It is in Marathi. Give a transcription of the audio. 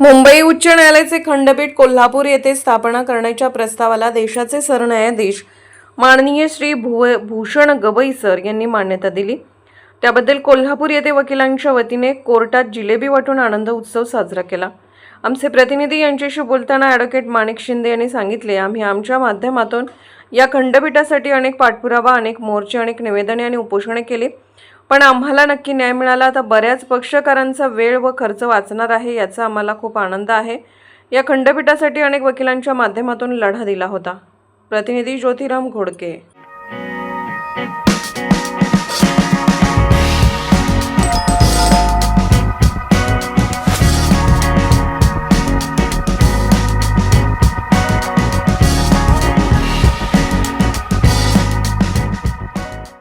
मुंबई उच्च न्यायालयाचे खंडपीठ कोल्हापूर येथे स्थापना करण्याच्या प्रस्तावाला देशाचे सरन्यायाधीश माननीय श्री भुव भूषण गवई सर यांनी मान्यता दिली. त्याबद्दल कोल्हापूर येथे वकिलांच्या वतीने कोर्टात जिलेबी वाटून आनंद उत्सव साजरा केला. आमचे प्रतिनिधी यांच्याशी बोलताना ॲडव्होकेट माणिक शिंदे यांनी सांगितले आम्ही आमच्या माध्यमातून या खंडपीठासाठी अनेक पाठपुरावा अनेक मोर्चे अनेक निवेदने आणि उपोषणे केली. पण आम्हाला नक्की न्याय मिळाला तर बऱ्याच पक्षकारांचा वेळ व खर्च वाचणार आहे याचा आम्हाला खूप आनंद आहे. या खंडपीठासाठी अनेक वकिलांच्या माध्यमातून लढा दिला होता. प्रतिनिधी ज्योतिराम घोडके.